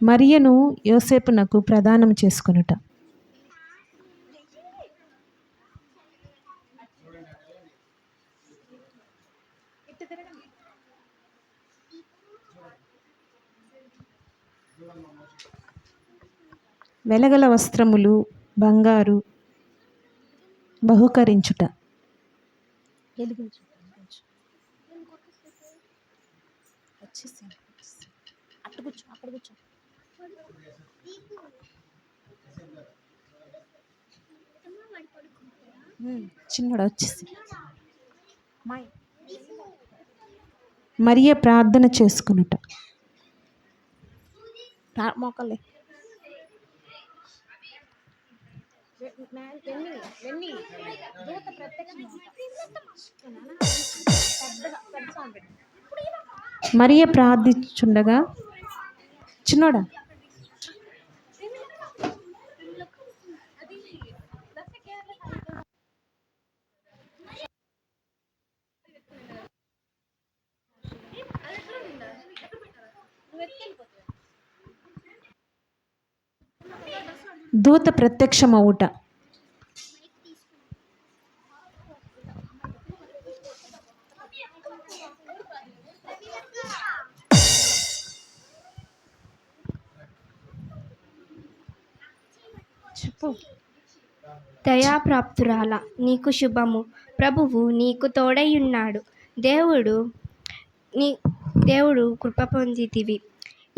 మరియను యోసేపునకు ప్రదానం చేసుకొనుట. వెలగల వస్త్రములు బంగారు బహుకరించుట. అక్కడ కూర్చో అక్కడ కూర్చో. చిన్నడు వచ్చేసి. మరియ ప్రార్థన చేసుకునుట మోకలే మరియ ప్రార్థించుండగా చిన్నోడా దూత ప్రత్యక్షమవుట. చెప్పు. దయాప్రాప్తురాల నీకు శుభము. ప్రభువు నీకు తోడైయున్నాడు దేవుడు నీ దేవుడు కృప పొందితివి.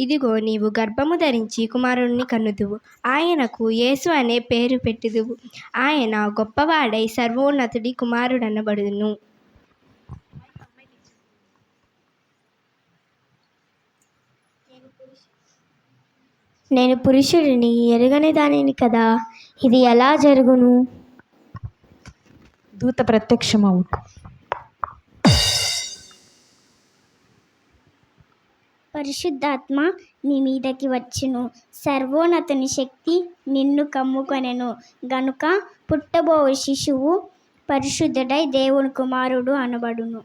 ఇదిగో నీవు గర్భము ధరించి కుమారుణ్ణి కనుదువు ఆయనకు యేసు అనే పేరు పెట్టుదువు. ఆయన గొప్పవాడై సర్వోన్నతుడి కుమారుడనబడును. నేను పురుషుడిని ఎరుగని దానిని కదా. ఇది ఎలా జరుగును? దూత ప్రత్యక్షమవుట పరిశుద్ధాత్మ నీ మీదకి వచ్చును. సర్వోన్నతుని శక్తి నిన్ను కమ్ముకొనెను. గనుక పుట్టబో శిశువు పరిశుద్ధుడై దేవుని కుమారుడు అనబడును.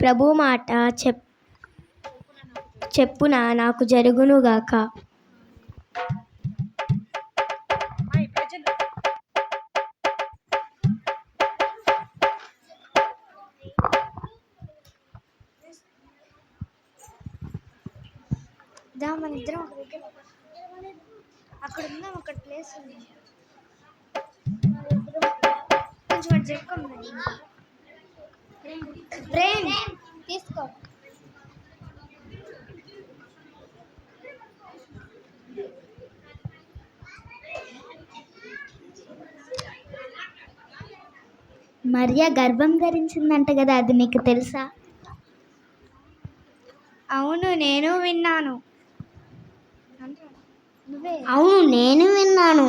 ప్రభు మాట చెప్ చెప్పున నాకు జరుగునుగాక. దా మన ఇద్దరం ఒక దగ్గర అక్కడ ఉందాం అక్కడ ప్లేస్ ఉంది. కొంచెం అటు చెక్కుంది ప్రేమ్ తీసుకో. మరియా గర్భం ధరించిందంట కదా అది నీకు తెలుసా? అవును నేను విన్నాను. అవును నేను విన్నాను.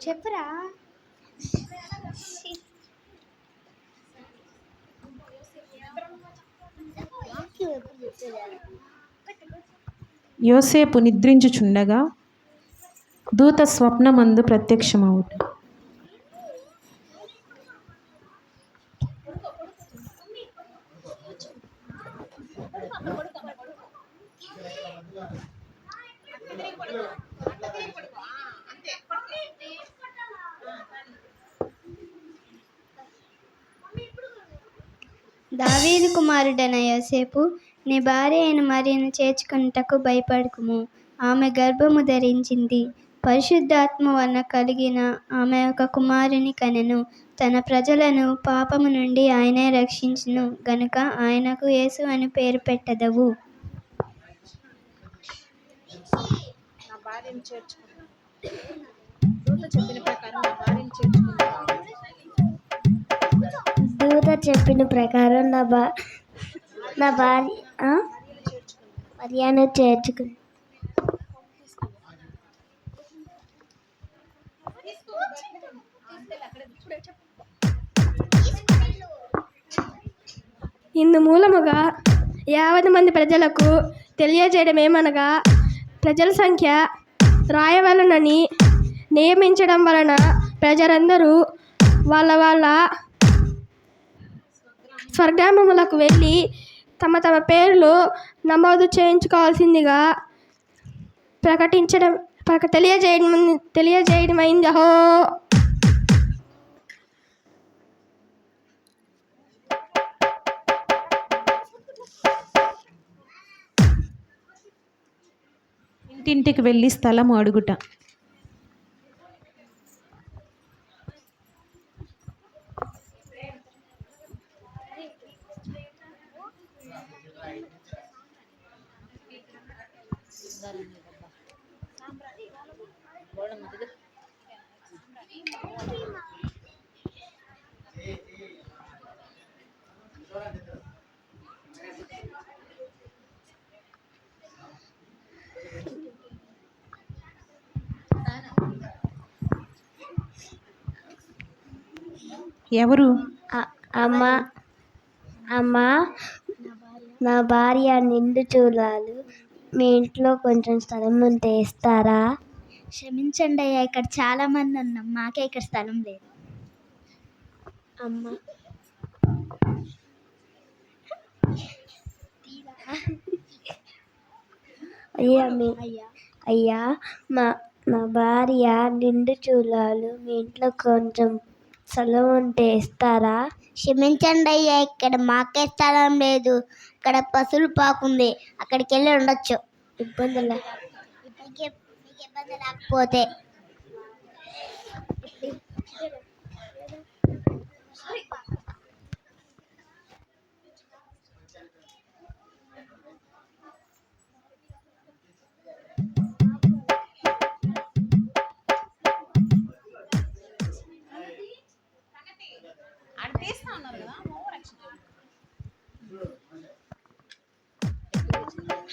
చెప్పురా. యోసేపు నిద్రించుచుండగా దూత స్వప్నమందు ప్రత్యక్షమవుట. దావీదు కుమారుడైన యోసేపు నీ భార్య అయిన మరియను చేర్చుకున్నటకు భయపడకుము. ఆమె గర్భము ధరించింది. పరిశుద్ధాత్మ వలన కలిగిన ఆమె ఒక కుమారుని కనెను. తన ప్రజలను పాపము నుండి ఆయనే రక్షించును. గనుక ఆయనకు యేసు అని పేరు పెట్టదవు. నా భార్యను చేర్చుకున్నాను. చెప్పిన ప్రకారం నా బా నా భార్య మర్యాద చేర్చుకుంది ఇందు మూలముగా యావత్ మంది ప్రజలకు తెలియజేయడం ఏమనగా ప్రజల సంఖ్య రాయవలనని నియమించడం వలన ప్రజలందరూ వాళ్ళ వాళ్ళ స్వర్గామములకు వెళ్ళి తమ తమ పేర్లు నమోదు చేయించుకోవాల్సిందిగా ప్రకటించడం ప్రక తెలియజేయడం తెలియజేయడం అయింది అహో! ఇంటింటికి వెళ్ళి స్థలం అడుగుట. ఎవరు? అమ్మ అమ్మ నా భార్య నిండు చూలాలు. మీ ఇంట్లో కొంచెం స్థలం ఉంటే ఇస్తారా? క్షమించండి అయ్యా ఇక్కడ చాలా మంది ఉన్నాం. మాకే ఇక్కడ స్థలం లేదు. అమ్మ. అయ్యా మీ అయ్యా మా మా భార్య నిండు చూలాలు. మీ ఇంట్లో కొంచెం స్థలం ఉంటే ఇస్తారా? క్షమించండి అయ్యా ఇక్కడ మాకే స్థలం లేదు. ఇక్కడ పశువులు పాకుంది అక్కడికి వెళ్ళి ఉండొచ్చు. ఇబ్బంది ఇబ్బంది లేకపోతే.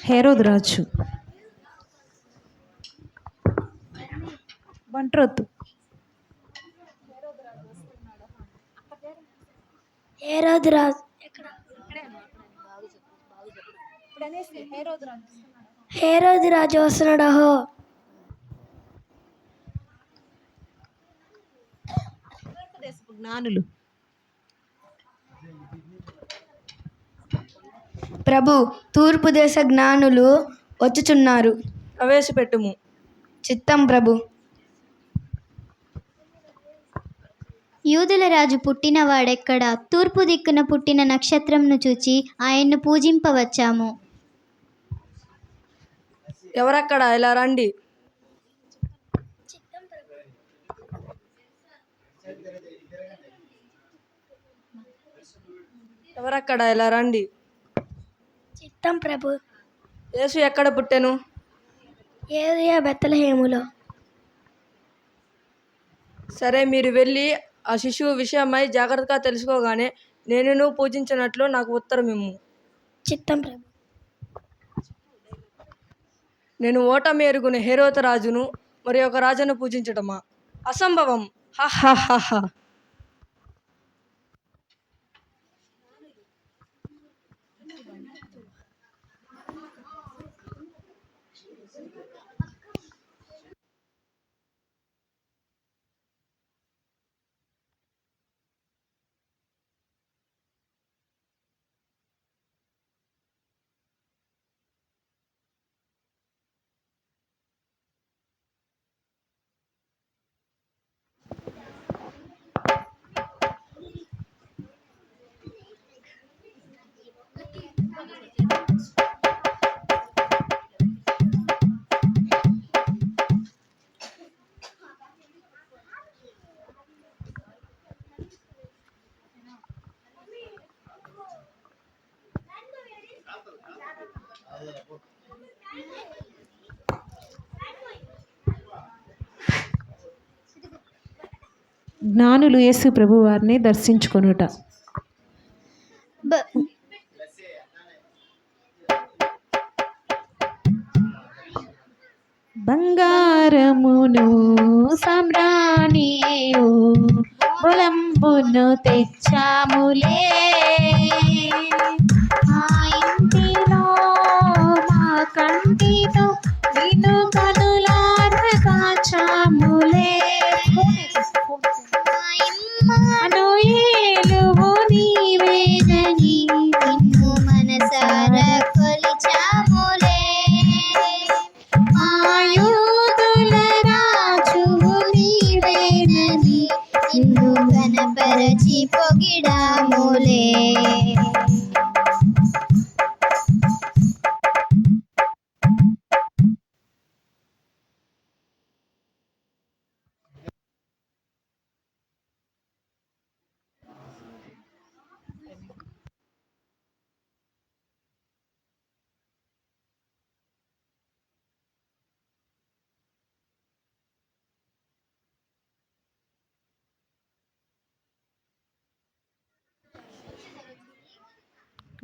హేరోదు రాజు బంట్రొద్దు ఏ రోజు రాజు ఇప్పుడు అనేసి హే రోజు రాజు ఏ రోజు రాజు వస్తున్నాడు అహో. దేశపు జ్ఞానులు. ప్రభు తూర్పు దేశ జ్ఞానులు వచ్చుచున్నారు. ప్రవేశపెట్టుము. చిత్తం ప్రభు. యూదుల రాజు పుట్టినవాడెక్కడ తూర్పు దిక్కున పుట్టిన నక్షత్రంను చూచి ఆయన్ను పూజింపవచ్చాము. ఎవరక్కడ? ఇలా రండి. ఎవరక్కడ? ఇలా రండి. చిత్తం ప్రభు. యేసు ఎక్కడ పుట్టెను? ఏరియా బెత్తలహేములో. సరే మీరు వెళ్ళి ఆ శిశువు విషయమై జాగ్రత్తగా తెలుసుకోగానే నేను పూజించినట్లు నాకు ఉత్తరం ఇమ్ము. చిత్తం ప్రభు. నేను ఓటమి ఎరుగున హేరోత రాజును మరి ఒక రాజును పూజించటమా? అసంభవం. హహహహ. జ్ఞానులు యేసు ప్రభు వారిని దర్శించుకొనుట. బంగారమును సమ్రాణియు తెచ్చాములే మా ఇంటిలో మా కంటితో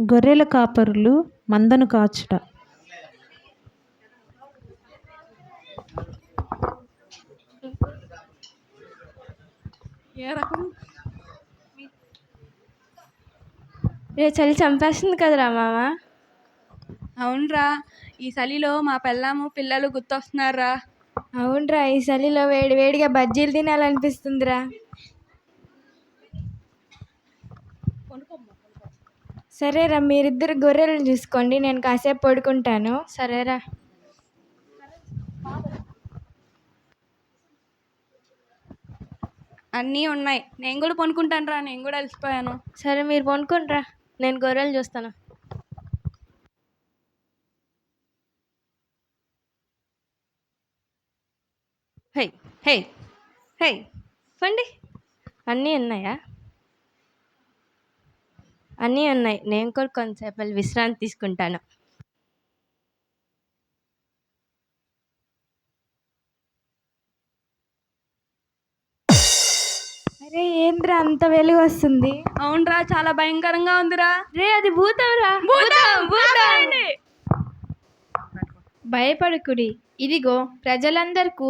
గొర్రెల కాపరులు మందను కాచుట. రే చలి చంపేస్తుంది కదరా మామ? అవునరా ఈ చలిలో మా పెళ్ళాము పిల్లలు గుర్తొస్తున్నారా అవునరా ఈ చలిలో వేడి వేడిగా బజ్జీలు తినాలనిపిస్తుందిరా. సరేరా మీరిద్దరు గొర్రెలను చూసుకోండి నేను కాసేపు పడుకుంటాను. సరేరా. అన్నీ ఉన్నాయి. నేను కూడా పనుకుంటాను రా నేను కూడా అలసిపోయాను. సరే మీరు పనుకోండిరా నేను గొర్రెలు చూస్తాను. హే హే హే. పండి అన్నీ ఉన్నాయా? అన్నీ ఉన్నాయి. నేను కూడా కొంతసేపు విశ్రాంతి తీసుకుంటాను. అరే ఏంద్రా అంత వెలుగు వస్తుంది? అవునరా చాలా భయంకరంగా ఉందిరా. రే అది భూతం రా భయపడుకుడి. ఇదిగో ప్రజలందరకు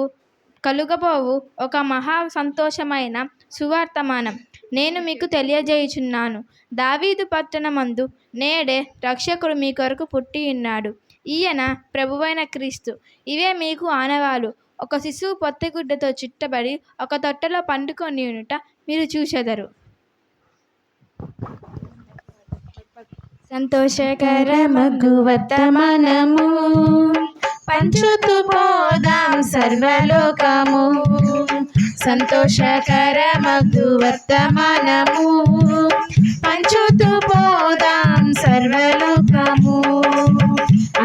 కలుగబోవు ఒక మహా సంతోషమైన సువార్తమానం. నేను మీకు తెలియజేయుచున్నాను. దావీదు పట్టణమందు నేడే రక్షకుడు మీ కొరకు పుట్టి ఉన్నాడు. ఈయన ప్రభువైన క్రీస్తు. ఇవే మీకు ఆనవాలు. ఒక శిశువు పొత్తిగుడ్డతో చిట్టబడి ఒక తొట్టలో పండుకొని ఉండుట మీరు చూచెదరు. సంతోషకర మగు వర్తమానము. పంచుతూ పోదాం సర్వలోకము. సంతోషకర మగు వర్తమానము పంచుతూ పోదాం సర్వలోకము.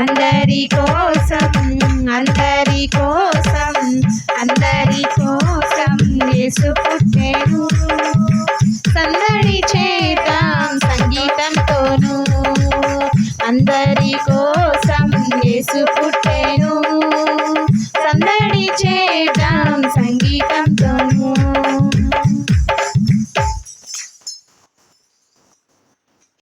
అందరి కోసం